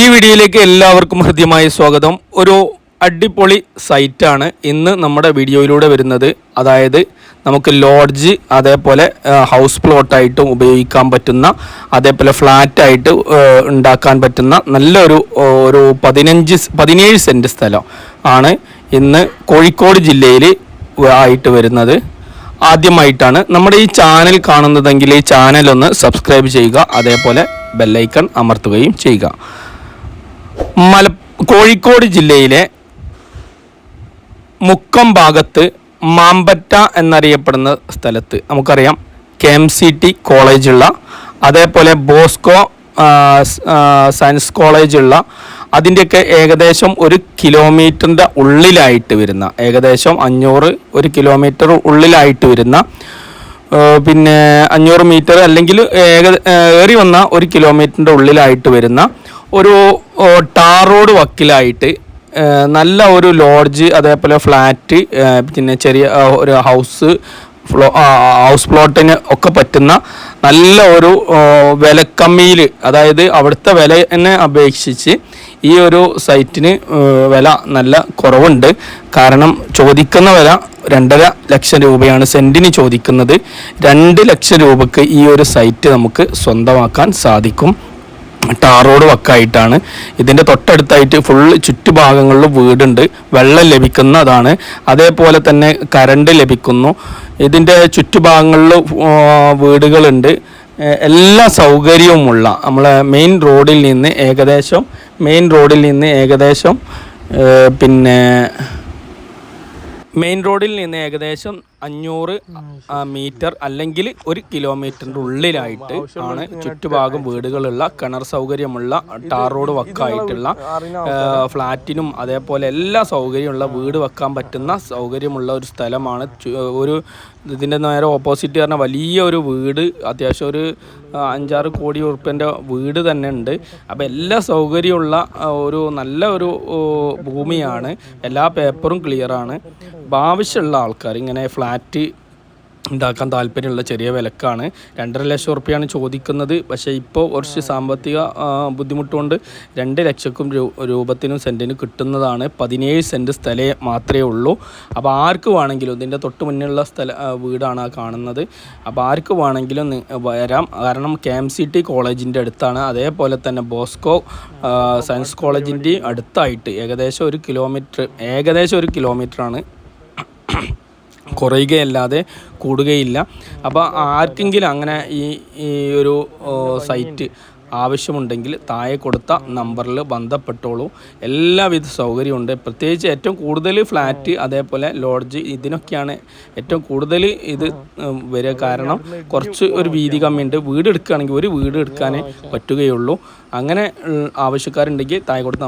പുതിയ വീഡിയോയിലേക്ക് എല്ലാവർക്കും ഹൃദ്യമായ സ്വാഗതം. ഒരു അടിപൊളി സൈറ്റാണ് ഇന്ന് നമ്മുടെ വീഡിയോയിലൂടെ വരുന്നത്. അതായത് നമുക്ക് ലോഡ്ജ് അതേപോലെ ഹൗസ് പ്ലോട്ടായിട്ടും ഉപയോഗിക്കാൻ പറ്റുന്ന അതേപോലെ ഫ്ലാറ്റായിട്ട് ഉണ്ടാക്കാൻ പറ്റുന്ന നല്ലൊരു ഒരു പതിനഞ്ച് പതിനേഴ് സെന്റ് സ്ഥലം ആണ് ഇന്ന് കോഴിക്കോട് ജില്ലയിൽ ആയിട്ട് വരുന്നത്. ആദ്യമായിട്ടാണ് നമ്മുടെ ഈ ചാനൽ കാണുന്നതെങ്കിൽ ഈ ചാനൽ ഒന്ന് സബ്സ്ക്രൈബ് ചെയ്യുക അതേപോലെ ബെല്ലൈക്കൺ അമർത്തുകയും ചെയ്യുക. മല കോഴിക്കോട് ജില്ലയിലെ മുക്കം ഭാഗത്ത് മാമ്പറ്റ എന്നറിയപ്പെടുന്ന സ്ഥലത്ത് നമുക്കറിയാം. കെ എം സി ടി കോളേജുള്ള അതേപോലെ ബോസ്കോ സയൻസ് കോളേജുള്ള അതിന്റെയൊക്കെ ഏകദേശം ഒരു കിലോമീറ്ററിന്റെ ഉള്ളിലായിട്ട് വരുന്ന ഏകദേശം അഞ്ഞൂറ് ഒരു കിലോമീറ്റർ ഉള്ളിലായിട്ട് വരുന്ന പിന്നെ അഞ്ഞൂറ് മീറ്റർ അല്ലെങ്കിൽ ഏക ഏറി വന്ന ഒരു കിലോമീറ്ററിന്റെ ഉള്ളിലായിട്ട് വരുന്ന ഒരു ടാർ റോഡ് വക്കിലായിട്ട് നല്ല ഒരു ലോഡ്ജ് അതേപോലെ ഫ്ലാറ്റ് പിന്നെ ചെറിയ ഒരു ഹൗസ് ഫ്ലോ ഹൗസ് പ്ലോട്ടിന് ഒക്കെ പറ്റുന്ന നല്ല ഒരു വിലക്കമ്മിയിൽ അതായത് അവിടുത്തെ വിലനെ അപേക്ഷിച്ച് ഈ ഒരു സൈറ്റിന് വില നല്ല കുറവുണ്ട്. കാരണം ചോദിക്കുന്ന വില രണ്ടര ലക്ഷം രൂപയാണ് സെന്റിന് ചോദിക്കുന്നത്. രണ്ട് ലക്ഷം രൂപക്ക് ഈ ഒരു സൈറ്റ് നമുക്ക് സ്വന്തമാക്കാൻ സാധിക്കും. ടാർ റോഡ് വക്കായിട്ടാണ്. ഇതിന്റെ തൊട്ടടുത്തായിട്ട് ഫുൾ ചുറ്റുഭാഗങ്ങളിൽ വീടുണ്ട്. വെള്ളം ലഭിക്കുന്നതാണ് അതേപോലെ തന്നെ കരണ്ട് ലഭിക്കുന്നു. ഇതിന്റെ ചുറ്റുഭാഗങ്ങളിൽ വീടുകളുണ്ട്. എല്ലാ സൗകര്യവുമുള്ള നമ്മളെ മെയിൻ റോഡിൽ നിന്ന് ഏകദേശം മെയിൻ റോഡിൽ നിന്ന് ഏകദേശം പിന്നെ മെയിൻ റോഡിൽ നിന്ന് ഏകദേശം അഞ്ഞൂറ് മീറ്റർ അല്ലെങ്കിൽ ഒരു കിലോമീറ്ററിന്റെ ഉള്ളിലായിട്ട് ആണ് ചുറ്റുഭാഗം വീടുകളുള്ള കിണർ സൗകര്യമുള്ള ടാർ റോഡ് വക്കായിട്ടുള്ള ഫ്ലാറ്റിനും അതേപോലെ എല്ലാ സൗകര്യമുള്ള വീട് വെക്കാൻ പറ്റുന്ന സൗകര്യമുള്ള ഒരു സ്ഥലമാണ്. ഒരു ഇതിന്റെ നേരെ ഓപ്പോസിറ്റ് പറഞ്ഞ വലിയ ഒരു വീട് അത്യാവശ്യം ഒരു അഞ്ചാറ് കോടി ഉറുപ്പ്യന്റെ വീട് തന്നെ ഉണ്ട് അപ്പോൾ എല്ലാ സൗകര്യമുള്ള ഒരു നല്ല ഒരു ഭൂമിയാണ്. എല്ലാ പേപ്പറും ക്ലിയറാണ് ആവശ്യമുള്ള ആൾക്കാർ ഇങ്ങനെ ഫ്ലാറ്റ് ഉണ്ടാക്കാൻ താല്പര്യമുള്ള ചെറിയ വിലക്കാണ്. രണ്ടര ലക്ഷം ഉറുപ്പ്യാണ് ചോദിക്കുന്നത്. പക്ഷേ ഇപ്പോൾ കുറച്ച് സാമ്പത്തിക ബുദ്ധിമുട്ടുകൊണ്ട് രണ്ട് ലക്ഷക്കും രൂപത്തിനും സെന്റിന് കിട്ടുന്നതാണ്. പതിനേഴ് സെന്റ് സ്ഥലേ മാത്രമേ ഉള്ളൂ. അപ്പോൾ ആർക്ക് വേണമെങ്കിലും ഇതിന്റെ തൊട്ട് മുന്നിലുള്ള സ്ഥല വീടാണ് ആ കാണുന്നത്. അപ്പോൾ ആർക്ക് വേണമെങ്കിലും വരാം. കാരണം കെ എം സി ടി കോളേജിന്റെ അടുത്താണ്. അതേപോലെ തന്നെ ബോസ്കോ സയൻസ് കോളേജിന്റെ അടുത്തായിട്ട് ഏകദേശം ഒരു കിലോമീറ്റർ ഏകദേശം ഒരു കിലോമീറ്ററാണ് കുറയുകയല്ലാതെ കൂടുകയില്ല. അപ്പോൾ ആർക്കെങ്കിലും അങ്ങനെ ഈ ഈ ഒരു സൈറ്റ് ആവശ്യമുണ്ടെങ്കിൽ താഴെ കൊടുത്ത നമ്പറിൽ ബന്ധപ്പെട്ടോളൂ. എല്ലാവിധ സൗകര്യമുണ്ട്. പ്രത്യേകിച്ച് ഏറ്റവും കൂടുതൽ ഫ്ലാറ്റ് അതേപോലെ ലോഡ്ജ് ഇതിനൊക്കെയാണ് ഏറ്റവും കൂടുതൽ ഇത് വരിക. കാരണം കുറച്ച് ഒരു വീതി കമ്മിയുണ്ട്. വീട് എടുക്കുകയാണെങ്കിൽ ഒരു വീട് എടുക്കാനേ പറ്റുകയുള്ളൂ. അങ്ങനെ ആവശ്യക്കാരുണ്ടെങ്കിൽ താഴെ കൊടുത്ത